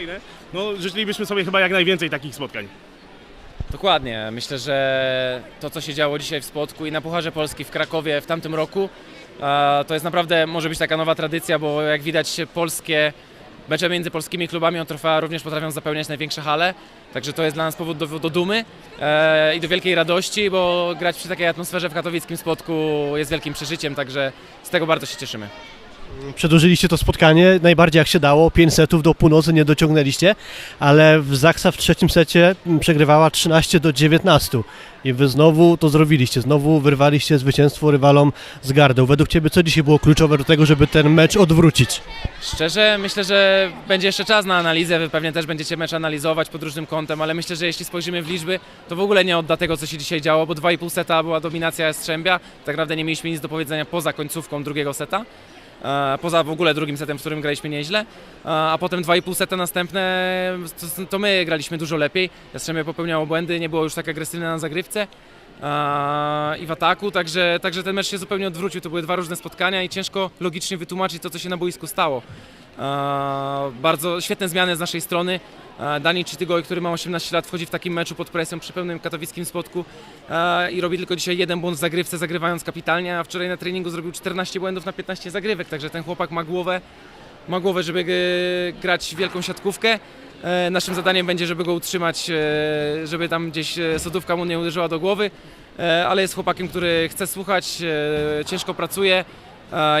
kolejne. No, życzylibyśmy sobie chyba jak najwięcej takich spotkań. Dokładnie. Myślę, że to, co się działo dzisiaj w Spodku i na Pucharze Polski w Krakowie w tamtym roku, to jest naprawdę, może być taka nowa tradycja, bo jak widać polskie mecze między polskimi klubami o trofea również potrafią zapełniać największe hale. Także to jest dla nas powód do, do dumy e, i do wielkiej radości, bo grać przy takiej atmosferze w katowickim Spodku jest wielkim przeżyciem, także z tego bardzo się cieszymy. Przedłużyliście to spotkanie. Najbardziej jak się dało, 5 setów do północy nie dociągnęliście, ale w Zaksa w trzecim secie przegrywała 13 do 19 i wy znowu to zrobiliście, znowu wyrwaliście zwycięstwo rywalom z gardą. Według Ciebie co dzisiaj było kluczowe do tego, żeby ten mecz odwrócić? Szczerze, myślę, że będzie jeszcze czas na analizę, wy pewnie też będziecie mecz analizować pod różnym kątem, ale myślę, że jeśli spojrzymy w liczby, to w ogóle nie odda tego, co się dzisiaj działo, bo 2,5 seta była dominacja Jastrzębia, tak naprawdę nie mieliśmy nic do powiedzenia poza końcówką drugiego seta, poza w ogóle drugim setem, w którym graliśmy nieźle, e, a potem 2,5 seta następne, to, my graliśmy dużo lepiej, Jastrzębie popełniało błędy, nie było już tak agresywne na zagrywce, e, i w ataku, także, także ten mecz się zupełnie odwrócił. To były dwa różne spotkania i ciężko logicznie wytłumaczyć to, co się na boisku stało. E, bardzo świetne zmiany z naszej strony. Dani Czytygoj, który ma 18 lat, wchodzi w takim meczu pod presją przy pełnym katowickim spotku i robi tylko dzisiaj jeden błąd w zagrywce, zagrywając kapitalnie, a wczoraj na treningu zrobił 14 błędów na 15 zagrywek, także ten chłopak ma głowę, ma głowę, żeby grać wielką siatkówkę. E, Naszym zadaniem będzie, żeby go utrzymać, e, żeby tam gdzieś e, sodówka mu nie uderzyła do głowy, ale jest chłopakiem, który chce słuchać, ciężko pracuje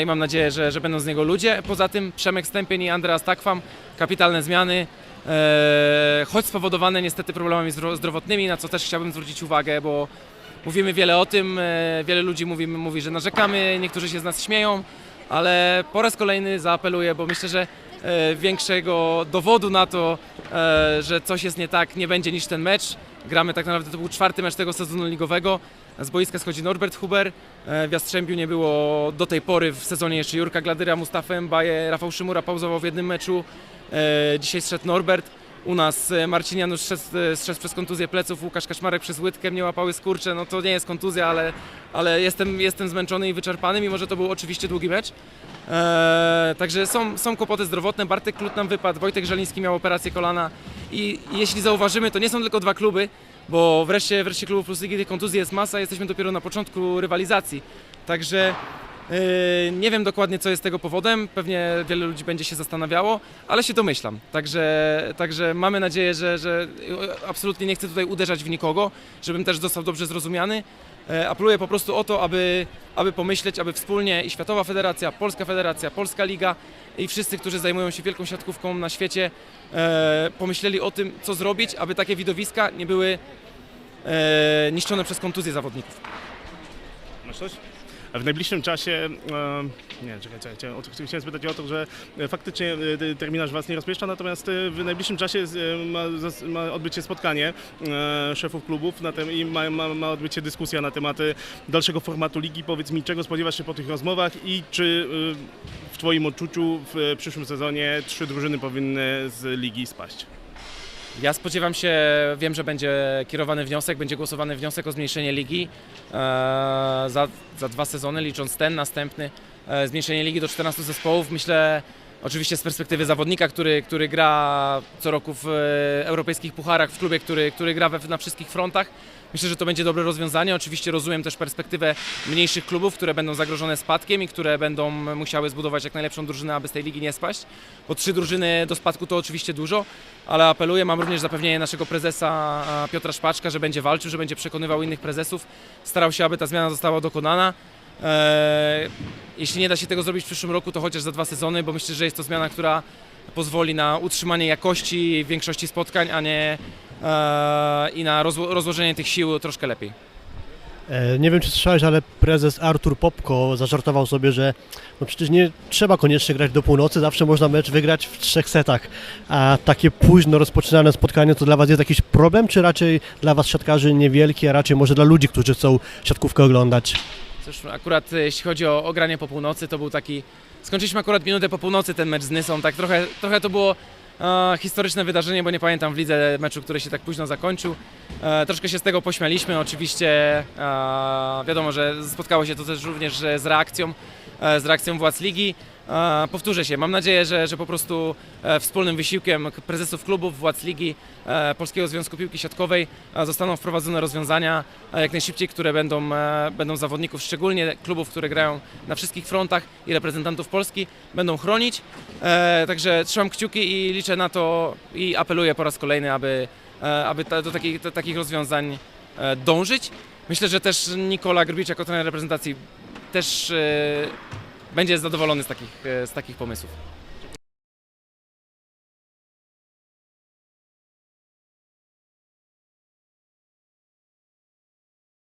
i mam nadzieję, że, że będą z niego ludzie. Poza tym Przemek Stępień i Andreas Takwam, kapitalne zmiany, choć spowodowane niestety problemami zdro- zdrowotnymi, na co też chciałbym zwrócić uwagę, bo mówimy wiele o tym, e, wiele ludzi mówi, mówi, że narzekamy, niektórzy się z nas śmieją, ale po raz kolejny zaapeluję, bo myślę, że e, większego dowodu na to, e, że coś jest nie tak, nie będzie niż ten mecz. Gramy tak naprawdę, to był czwarty mecz tego sezonu ligowego. Z boiska schodzi Norbert Huber. E, W Jastrzębiu nie było do tej pory w sezonie jeszcze Jurka Gladyra, Mustafa Mbaje, Rafał Szymura pauzował w jednym meczu. E, Dzisiaj zszedł Norbert. U nas e, Marcin Janusz szedł, e, zszedł przez kontuzję pleców, Łukasz Kaszmarek przez łydkę, mnie łapały skurcze. No to nie jest kontuzja, ale, ale jestem, jestem zmęczony i wyczerpany, mimo że to był oczywiście długi mecz. Eee, także są, są kłopoty zdrowotne. Bartek Klut nam wypadł, Wojtek Żeliński miał operację kolana i jeśli zauważymy, to nie są tylko dwa kluby, bo wreszcie, wreszcie klubów plus ligi tych kontuzji jest masa, jesteśmy dopiero na początku rywalizacji. Także Nie wiem dokładnie, co jest tego powodem, pewnie wiele ludzi będzie się zastanawiało, ale się domyślam. Także, także mamy nadzieję, że, że yy, absolutnie nie chcę tutaj uderzać w nikogo, żebym też został dobrze zrozumiany. E, Apeluję po prostu o to, aby, aby pomyśleć, aby wspólnie i Światowa Federacja, Polska Federacja, Polska Liga i wszyscy, którzy zajmują się wielką siatkówką na świecie, e, pomyśleli o tym, co zrobić, aby takie widowiska nie były e, niszczone przez kontuzje zawodników. Masz coś? W najbliższym czasie, e, nie, czekaj, czekaj, chciałem, chciałem spytać o to, że e, faktycznie e, terminarz Was nie rozpieszcza, natomiast w najbliższym czasie ma, odbyć się spotkanie szefów klubów na i ma, ma, odbyć się dyskusja na temat dalszego formatu ligi. Powiedz mi, czego spodziewasz się po tych rozmowach i czy w Twoim odczuciu w przyszłym sezonie trzy drużyny powinny z ligi spaść? Ja spodziewam się, wiem, że będzie kierowany wniosek, będzie głosowany wniosek o zmniejszenie ligi e, za, za dwa sezony, licząc ten, następny, e, zmniejszenie ligi do 14 zespołów. Myślę, oczywiście z perspektywy zawodnika, który, który gra co roku w e, europejskich pucharach, w klubie, który, który gra we, na wszystkich frontach. Myślę, że to będzie dobre rozwiązanie. Oczywiście rozumiem też perspektywę mniejszych klubów, które będą zagrożone spadkiem i które będą musiały zbudować jak najlepszą drużynę, aby z tej ligi nie spaść. Bo trzy drużyny do spadku to oczywiście dużo, ale apeluję, mam również zapewnienie naszego prezesa Piotra Szpaczka, że będzie walczył, że będzie przekonywał innych prezesów, starał się, aby ta zmiana została dokonana. Eee, jeśli nie da się tego zrobić w przyszłym roku, to chociaż za dwa sezony, bo myślę, że jest to zmiana, która pozwoli na utrzymanie jakości większości spotkań, a nie eee, i na rozło- rozłożenie tych sił troszkę lepiej. E, Nie wiem, czy słyszałeś, ale prezes Artur Popko zażartował sobie, że no przecież nie trzeba koniecznie grać do północy, zawsze można mecz wygrać w trzech setach. A takie późno rozpoczynane spotkanie to dla Was jest jakiś problem, czy raczej dla Was siatkarzy niewielki, a raczej może dla ludzi, którzy chcą siatkówkę oglądać? Cóż, akurat e, jeśli chodzi o, o granie po północy, to był taki. Skończyliśmy akurat minutę po północy ten mecz z Nysą. Tak trochę, trochę to było e, historyczne wydarzenie, bo nie pamiętam w lidze meczu, który się tak późno zakończył. E, troszkę się z tego pośmialiśmy. Oczywiście e, wiadomo, że spotkało się to też również e, z reakcją, e, z reakcją władz ligi. Powtórzę się, mam nadzieję, że, że po prostu e, wspólnym wysiłkiem prezesów klubów, władz ligi, e, Polskiego Związku Piłki Siatkowej e, zostaną wprowadzone rozwiązania jak najszybciej, które będą, będą zawodników, szczególnie klubów, które grają na wszystkich frontach i reprezentantów Polski, będą chronić. Także trzymam kciuki i liczę na to i apeluję po raz kolejny, aby, aby do takich, do takich rozwiązań dążyć. Myślę, że też Nikola Grbic jako trener reprezentacji też będzie zadowolony z takich, e, z takich pomysłów.